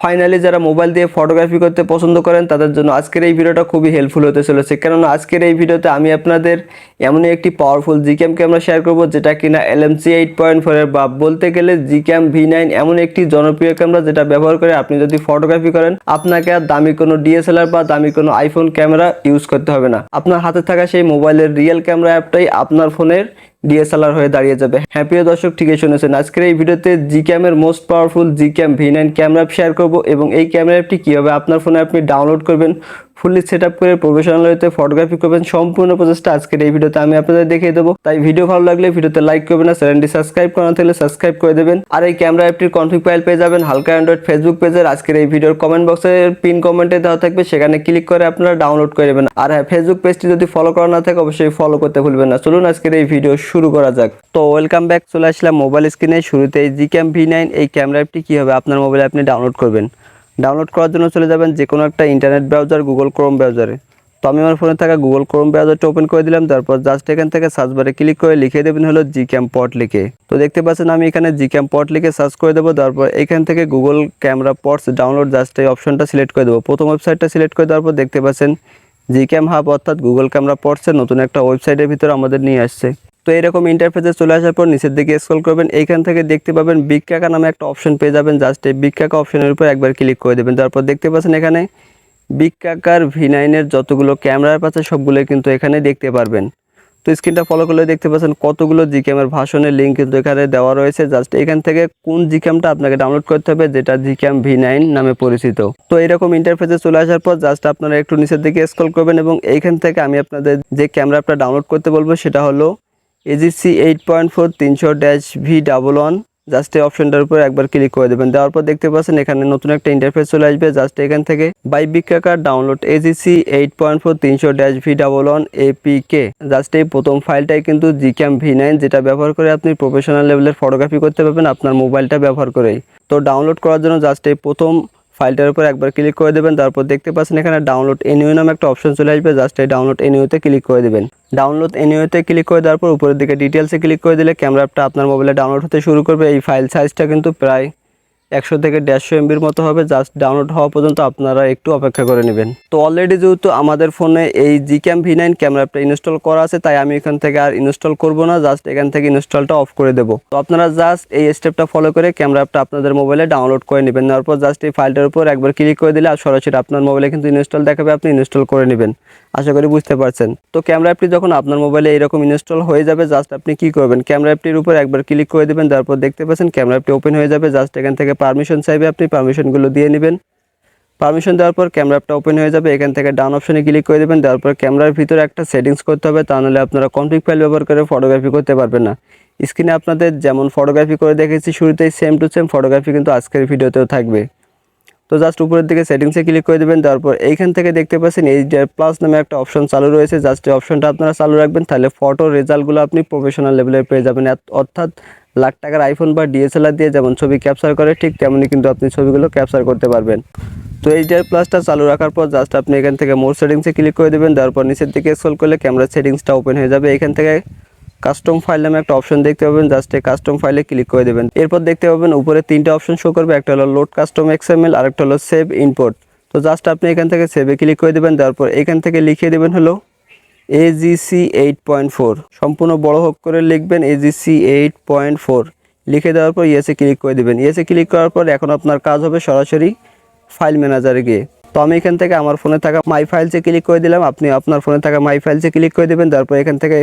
Finally যারা mobile দিয়ে photography করতে পছন্দ করেন, তাদের জন্য আজকের এই ভিডিওটা খুবই হেল্পফুল হতে চলেছে। কেননা আজকের এই ভিডিওতে আমি আপনাদের এমনই একটি পাওয়ারফুল জিক্যাম ক্যামেরা শেয়ার করব, যেটা কিনা এলএমসি এইট পয়েন্ট ফোরের বা বলতে গেলে জিক্যাম ভি নাইন এমন একটি জনপ্রিয় ক্যামেরা যেটা ব্যবহার করে আপনি যদি ফটোগ্রাফি করেন, আপনাকে আর দামি কোনো ডিএসএলআর বা দামি কোনো আইফোন ক্যামেরা ইউজ করতে হবে না। আপনার হাতে থাকা সেই মোবাইলের রিয়েল ক্যামেরা অ্যাপটাই আপনার ফোনের ডিএসএলআর হয়ে দাঁড়িয়ে যাবে। হ্যাঁ প্রিয় দর্শক, ঠিকই শুনেছেন। আজকের এই ভিডিওতে G ক্যামের most powerful G cam V nine camera share করব এবং এই ক্যামেরা অ্যাপটি কীভাবে আপনার ফোনে আপনি ডাউনলোড করবেন ফুললি সেট আপ করে প্রফেশনাল হতে ফটোগ্রাফি করবেন, সম্পূর্ণ প্রসেসটা আজকের এই ভিডিওতে আমি আপনাদের দেখিয়ে দেবো। তাই ভিডিও ভালো লাগলে ভিডিওতে লাইক করবেন না চ্যানেলটি সাবস্ক্রাইব করা থাকলে সাবস্ক্রাইব করে দেবেন। আর এই ক্যামেরা অ্যাপটির কনফিগ ফাইল পেয়ে যাবেন হালকা অ্যান্ড্রয়েড ফেসবুক পেজের আজকের এই ভিডিওর কমেন্ট বক্সের পিন কমেন্টে দেওয়া থাকবে, সেখানে ক্লিক করে আপনারা ডাউনলোড করে নেবেন। আর হ্যাঁ ফেসবুক পেজটি যদি ফলো করা না থাকে, অবশ্যই ফলো করতে ভুলবেন না। চলুন আজকের এই ভিডিও শুরু করা যাক। তো ওয়েলকাম ব্যাক চলে আসলাম মোবাইল স্ক্রিনে শুরুতে জি ক্যাম ভি নাইন এই ক্যামেরা অ্যাপটি কীভাবে আপনার মোবাইলে আপনি ডাউনলোড করবেন। ডাউনলোড করার জন্য চলে যাবেন যে কোনো একটা ইন্টারনেট ব্রাউজার গুগল ক্রোম ব্রাউজারে তো আমি আমার ফোনে থাকা গুগল ক্রোম ব্রাউজারটা ওপেন করে দিলাম, তারপর জাস্ট এখান থেকে সার্চ বারে ক্লিক করে লিখে দেবেন হলো জি ক্যাম পট লিখে। তো দেখতে পাচ্ছেন আমি এখানে জি ক্যাম পট লিখে সার্চ করে দেবো, তারপর এখান থেকে Google camera ports download just এই অপশনটা সিলেক্ট করে দেবো। প্রথম ওয়েবসাইটটা সিলেক্ট করে দেওয়ার পর দেখতে পাচ্ছেন জি ক্যাম হাব অর্থাৎ গুগল ক্যামেরা পটসের নতুন একটা ওয়েবসাইটের ভিতরে আমাদের নিয়ে আসছে। তো এরকম ইন্টারফেসে চলে আসার পর নিচের দিকে স্ক্রল করবেন, এইখান থেকে দেখতে পাবেন বিগ কাকা নামে একটা অপশন পেয়ে যাবেন। জাস্ট এই বিগ কাকা অপশনের উপর একবার ক্লিক করে দেবেন। তারপর দেখতে পাচ্ছেন এখানে বিগ কাকার ভি নাইনের যতগুলো ক্যামেরার পাচ্ছে সবগুলো কিন্তু এখানে দেখতে পারবেন। তো স্ক্রিনটা ফলো করলে দেখতে পাচ্ছেন কতগুলো জি ক্যামের ভাষণের লিঙ্ক কিন্তু এখানে দেওয়া রয়েছে। জাস্ট এখান থেকে কোন জি ক্যামটা আপনাকে ডাউনলোড করতে হবে, যেটা জি ক্যাম ভি নাইন নামে পরিচিত। তো এরকম ইন্টারফেসে চলে আসার পর জাস্ট আপনারা একটু নিচের দিকে স্ক্রল করবেন এবং এইখান থেকে আমি আপনাদের যে ক্যামেরাটা ডাউনলোড করতে বলব, সেটা হলো এজিসি এইট পয়েন্ট ফোর তিনশো dash V double one just এই অপশনটার উপর একবার ক্লিক করে দেবেন। দেওয়ার পর দেখতে পাচ্ছেন এখানে নতুন একটা ইন্টারফেস চলে আসবে জাস্ট এখান থেকে by বিকাকার download AGC eight point four তিনশো dash V double one APK just এই প্রথম ফাইলটাই কিন্তু জি জিক্যাম ভি নাইন যেটা ব্যবহার করে আপনি প্রফেশনাল লেভেলের ফটোগ্রাফি করতে পারবেন আপনার মোবাইলটা ব্যবহার করেই। তো ডাউনলোড করার জন্য জাস্ট এই প্রথম ফাইলটার উপর একবার ক্লিক করে দেবেন, তারপর দেখতে পাচ্ছেন এখানে ডাউনলোড এনিও নামে একটা অপশন চলে আসবে জাস্ট এই ডাউনলোড এনিউতে ক্লিক করে দেবেন। ডাউনলোড এনিওতে ক্লিক করে দেওয়ার পর উপরের দিকে ডিটেলসে ক্লিক করে দিলে ক্যামেরাটা আপনার মোবাইলে ডাউনলোড হতে শুরু করবে। এই ফাইল সাইজটা কিন্তু প্রায় একশো থেকে দেড়শো এমবির মতো হবে জাস্ট ডাউনলোড হওয়া পর্যন্ত আপনারা একটু অপেক্ষা করে নেবেন। তো অলরেডি যেহেতু আমাদের ফোনে এই G cam V nine camera অ্যাপটা ইনস্টল করা আছে, তাই আমি এখান থেকে আর ইনস্টল করব না জাস্ট এখান থেকে ইনস্টলটা অফ করে দেবো। তো আপনারা জাস্ট এই স্টেপটা ফলো করে ক্যামেরা অ্যাপটা আপনাদের মোবাইলে ডাউনলোড করে নেবেন। নেওয়ার পর জাস্ট এই ফাইলটার উপর একবার ক্লিক করে দিলে আর সরাসরি আপনার মোবাইলে কিন্তু ইনস্টল দেখাবে, আপনি ইনস্টল করে নেবেন। আশা করি বুঝতে পারছেন। তো ক্যামেরা অ্যাপটি যখন আপনার মোবাইলে এরকম ইনস্টল হয়ে যাবে জাস্ট আপনি কি করবেন? ক্যামেরা অ্যাপটির উপর একবার ক্লিক করে দেবেন, তারপর দেখতে পাচ্ছেন ক্যামেরা অ্যাপটি ওপেন হয়ে যাবে। জাস্ট এখান থেকে পারমিশন চাইবে আপনি পারমিশনগুলো দিয়ে নেবেন। পারমিশন দেওয়ার পর ক্যামেরা অ্যাপটা ওপেন হয়ে যাবে। এখান থেকে ডাউন অপশনে ক্লিক করে দেবেন। দেওয়ার পর ক্যামেরার ভিতরে একটা সেটিংস করতে হবে, তা নাহলে আপনারা কনফিগ ফাইল ব্যবহার করে ফটোগ্রাফি করতে পারবেন না। স্ক্রিনে আপনাদের যেমন ফটোগ্রাফি করে দেখেছি শুরুতেই সেম টু সেম ফটোগ্রাফি কিন্তু আজকের ভিডিওতেও থাকবে। তো জাস্ট উপরের দিকে সেটিংসে ক্লিক করে দেবেন, তারপর এইখান থেকে দেখতে পাচ্ছেন এইচডিআর প্লাস নামে একটা অপশন চালু রয়েছে, জাস্ট এই অপশনটা আপনারা চালু রাখবেন, তাহলে ফটো রেজাল্টগুলো আপনি প্রফেশনাল লেভেলের পেয়ে যাবেন। অর্থাৎ লাখ টাকার আইফোন বা ডিএসএলআর দিয়ে যেমন ছবি ক্যাপচার করে, ঠিক তেমনই কিন্তু আপনি ছবিগুলো ক্যাপচার করতে পারবেন। তো এইচডিআর প্লাসটা চালু রাখার পর জাস্ট আপনি এখান থেকে মোর সেটিংসে ক্লিক করে দেবেন, তারপর নিচের দিকে স্ক্রল করলে ক্যামেরা সেটিংসটা ওপেন হয়ে যাবে। এখান থেকে কাস্টম ফাইল নামে একটা অপশন দেখতে পাবেন জাস্ট এই কাস্টম ফাইলে ক্লিক করে দেবেন। এরপর দেখতে পাবেন উপরে তিনটা অপশন শো করবে, একটা হলো লোড কাস্টম এক্সএমএল আর একটা হলো সেভ ইম্পোর্ট তো জাস্ট আপনি এখান থেকে সেভে ক্লিক করে দেবেন, তারপর এখান থেকে লিখিয়ে দেবেন হলো এজিসি এইট পয়েন্ট ফোর সম্পূর্ণ বড় হোক করে লিখবেন এজিসি এইট পয়েন্ট ফোর লিখে দেওয়ার পর ইয়েসে ক্লিক করে দেবেন। ইয়েসে ক্লিক করার পর এখন আপনার কাজ হবে সরাসরি ফাইল ম্যানেজারে গিয়ে। তো আমি এখান থেকে আমার ফোনে থাকা মাই ফাইলসে ক্লিক করে দিলাম, আপনি আপনার ফোনে থাকা মাই ফাইলসে ক্লিক করে দেবেন, তারপর এখান থেকে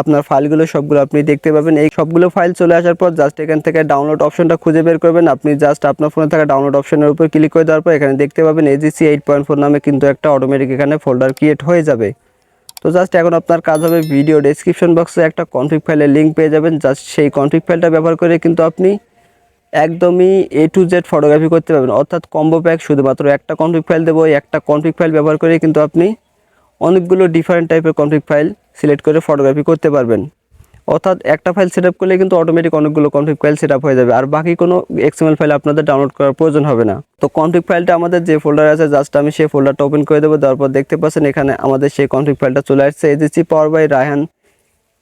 আপনার ফাইলগুলো সবগুলো আপনি দেখতে পাবেন। এই সবগুলো ফাইল চলে আসার পর জাস্ট এখান থেকে ডাউনলোড অপশনটা খুঁজে বের করবেন। আপনি জাস্ট আপনার ফোনে থাকা ডাউনলোড অপশনের উপর ক্লিক করে দেওয়ার পর এখানে দেখতে পাবেন এজিসি এইট পয়েন্ট ফোর নামে কিন্তু একটা অটোমেটিক এখানে ফোল্ডার ক্রিয়েট হয়ে যাবে। তো জাস্ট এখন আপনার কাজ হবে ভিডিও ডেসক্রিপশন বক্সে একটা কনফিগ ফাইলের লিঙ্ক পেয়ে যাবেন। জাস্ট সেই কনফিগ ফাইলটা ব্যবহার করে কিন্তু আপনি একদমই এ টু জেড ফটোগ্রাফি করতে পারবেন। অর্থাৎ কম্বো প্যাক শুধুমাত্র একটা কনফিগ ফাইল দেবো। একটা কনফিগ ফাইল ব্যবহার করে কিন্তু আপনি অনেকগুলো ডিফারেন্ট টাইপের কনফিগ ফাইল সিলেক্ট করে ফটোগ্রাফি করতে পারবেন। অর্থাৎ একটা ফাইল সেট আপ করলে কিন্তু অটোমেটিক অনেকগুলো কনফিগ ফাইল সেট আপ হয়ে যাবে। আর বাকি কোনো এক্সএমএল ফাইল আপনাদের ডাউনলোড করার প্রয়োজন হবে না। তো কনফিগ ফাইলটা আমাদের যে ফোল্ডার আছে জাস্ট আমি সেই ফোল্ডারটা ওপেন করে দেবো। তারপর দেখতে পাচ্ছেন এখানে আমাদের সেই কনফিগ ফাইলটা চলে আসছে AGC power by Raihan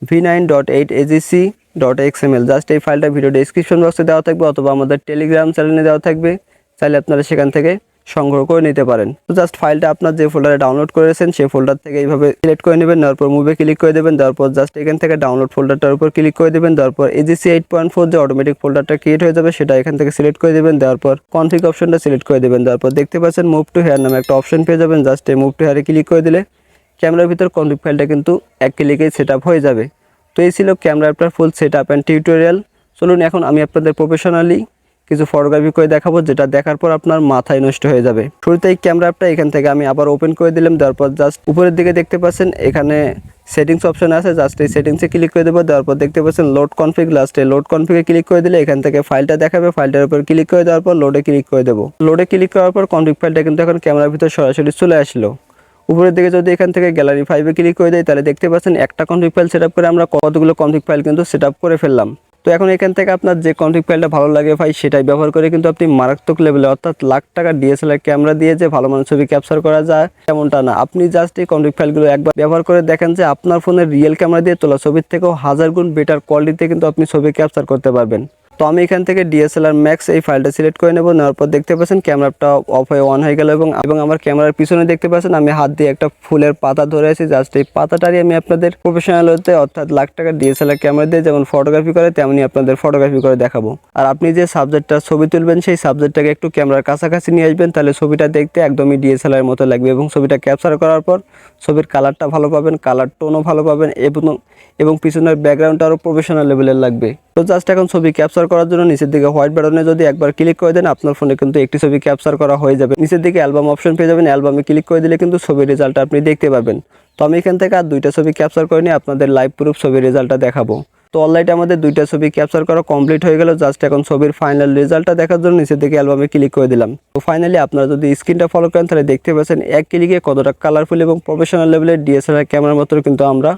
V nine dot eight AGC dot XML just এই ফাইলটা ভিডিও ডিসক্রিপশন বক্সে দেওয়া থাকবে, অথবা আমাদের টেলিগ্রাম চ্যানেলে দেওয়া থাকবে। চাইলে আপনারা সেখান থেকে সংগ্রহ করে নিতে পারেন। তো জাস্ট ফাইলটা আপনার যে ফোল্ডারে ডাউনলোড করেছেন সেই ফোল্ডার থেকে এইভাবে সিলেক্ট করে নেবেন নেওয়ার পর মুভে ক্লিক করে দেবেন, দেওয়ার পর জাস্ট এখান থেকে ডাউনলোড ফোল্ডারটার উপর ক্লিক করে দেবেন, দেওয়ার পর এজিসি এইট পয়েন্ট ফোর যে অটোমেটিক ফোল্ডারটা ক্রিয়েট হয়ে যাবে, সেটা এখান থেকে সিলেক্ট করে দেবেন, দেওয়ার পর অপশনটা সিলেক্ট করে দেবেন, দেওয়ার পর দেখতে পাচ্ছেন মুভ টু হেয়ার নামে একটা অপশন পেয়ে যাবেন জাস্ট এই মুভ টু হেয়ারে ক্লিক করে দিলে ক্যামেরার ভিতর কনফিগ ফাইলটা কিন্তু এক ক্লিকেই সেট হয়ে যাবে। তো এই ছিল ক্যামেরা আপনার full set up and tutorial চলুন, এখন আমি আপনাদের প্রফেশনালি কিছু ফটোগ্রাফি করে দেখাবো, যেটা দেখার পর আপনার মাথায় নষ্ট হয়ে যাবে। শুরুতে এই ক্যামেরা অ্যাপটা এখান থেকে আমি আবার ওপেন করে দিলাম, দেওয়ার জাস্ট উপরের দিকে দেখতে পাচ্ছেন, এখানে সেটিংস অপশন আছে জাস্ট এই সেটিংসে ক্লিক করে দেবো, দেওয়ার পর দেখতে পাচ্ছেন লোড কনফিগ লাস্টে লোড কনফিগে ক্লিক করে দিলে এখান থেকে ফাইলটা দেখাবে ফাইলটার উপর ক্লিক করে দেওয়ার পর লোডে ক্লিক করে দেবো। লোডে ক্লিক করার পর কনফিগ ফাইলটা কিন্তু এখন ক্যামেরার ভিতর সরাসরি চলে আসলো। উপরের দিকে যদি এখান থেকে গ্যালারি ফাইভে ক্লিক করে দেয়, তাহলে দেখতে পাচ্ছেন একটা কনফিগ ফাইল সেট করে আমরা কতগুলো কনফিগ ফাইল কিন্তু সেট করে ফেললাম। তো এখন এখান থেকে আপনার যে কনফিগ ফাইলটা ভালো লাগে ভাই, সেটাই ব্যবহার করে কিন্তু আপনি মারাত্মক লেভেলে অর্থাৎ লাখ টাকা ডিএসএলআর ক্যামেরা দিয়ে যে ভালো মানের ছবি ক্যাপচার করা যায়, তেমনটা না। আপনি জাস্ট এই কনফিগ ফাইলগুলো একবার ব্যবহার করে দেখেন যে আপনার ফোনের রিয়েল ক্যামেরা দিয়ে তোলা ছবির থেকেও হাজার গুণ বেটার কোয়ালিটিতে কিন্তু আপনি ছবি ক্যাপচার করতে পারবেন। তো আমি এখান থেকে ডিএসএলআর ম্যাক্স এই ফাইলটা সিলেক্ট করে নেব। নেওয়ার পর দেখতে পাচ্ছেন ক্যামেরাটা অফ হয়ে অন হয়ে গেল এবং এবং আমার ক্যামেরার পিছনে দেখতে পাচ্ছেন আমি হাত দিয়ে একটা ফুলের পাতা ধরে আছি। জাস্ট এই পাতাটারই আমি আপনাদের প্রফেশনাল হতে অর্থাৎ লাখ টাকার ডিএসএলআর ক্যামেরা দিয়ে যেমন ফটোগ্রাফি করে, তেমনি আপনাদের ফটোগ্রাফি করে দেখাবো। আর আপনি যে সাবজেক্টটা ছবি তুলবেন, সেই সাবজেক্টটাকে একটু ক্যামেরার কাছাকাছি নিয়ে আসবেন, তাহলে ছবিটা দেখতে একদমই ডিএসএলআর মতো লাগবে এবং ছবিটা ক্যাপচার করার পর ছবির কালারটা ভালো পাবেন কালার টোনও ভালো পাবেন এবং এবং পিছনের ব্যাকগ্রাউন্ডটা আরও প্রফেশনাল লেভেলের লাগবে। তো জাস্ট এখন ছবি ক্যাপচার করার জন্য নিচের দিকে হোয়াইট বাটনে যদি একবার ক্লিক করে দেন, আপনার ফোনে কিন্তু একটি ছবি ক্যাপচার করা হয়ে যাবে। নিচের দিকে অ্যালবাম অপশন পেয়ে যাবেন। অ্যালবামে ক্লিক করে দিলে কিন্তু ছবির রেজাল্টটা আপনি দেখতে পাবেন। তো আমি এখান থেকে আর দুইটা ছবি ক্যাপচার করে নিয়ে আপনাদের লাইভ প্রুফ ছবির রেজাল্টটা দেখাবো। তো অনলাইনে আমাদের দুইটা ছবি ক্যাপচার করা কমপ্লিট হয়ে গেল। জাস্ট এখন ছবির ফাইনাল রেজাল্টটা দেখার জন্য নিচের দিকে অ্যালবামে ক্লিক করে দিলাম। তো ফাইনালি আপনারা যদি স্ক্রিনটা ফলো করেন, তাহলে দেখতে পাচ্ছেন এক ক্লিকে কতটা কালারফুল এবং প্রফেশনাল লেভেলের ডিএসএলআর ক্যামেরার মতো কিন্তু আমরা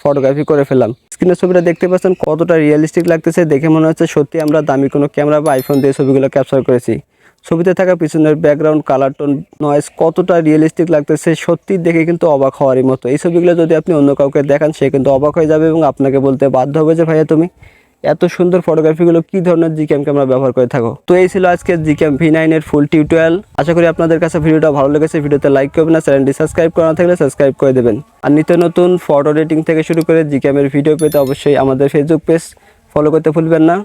ফটোগ্রাফি করে ফেললাম। স্ক্রিনের ছবিটা দেখতে পাচ্ছেন, কতটা রিয়েলিস্টিক লাগতেছে, দেখে মনে হচ্ছে সত্যি আমরা দামি কোনো ক্যামেরা বা আইফোন দিয়ে ছবিগুলো ক্যাপচার করেছি। ছবিতে থাকা পিছনের ব্যাকগ্রাউন্ড কালার টোন নয়েস কতটা রিয়েলিস্টিক লাগতেছে, সত্যি দেখে কিন্তু অবাক হওয়ারই মতো। এই ছবিগুলো যদি আপনি অন্য কাউকে দেখান, সে কিন্তু অবাক হয়ে যাবে এবং আপনাকে বলতে বাধ্য হবে যে, ভাইয়া, তুমি এত সুন্দর ফটোগ্রাফিগুলো কি ধরনের জি ক্যাম ক্যামেরা ব্যবহার করে থাকো? তো এই ছিল আজকে জি ভি নাইনের ফুল টিউটোরিয়াল আশা করি আপনাদের কাছে ভিডিওটা ভালো লেগেছে, ভিডিওতে লাইক করবেন না চ্যানেলটি সাবস্ক্রাইব করা থাকলে সাবস্ক্রাইব করে দেবেন। আর নিত্য নতুন ফটো রেটিং থেকে শুরু করে জি ক্যামের ভিডিও পেতে অবশ্যই আমাদের ফেসবুক পেজ ফলো করতে ভুলবেন না।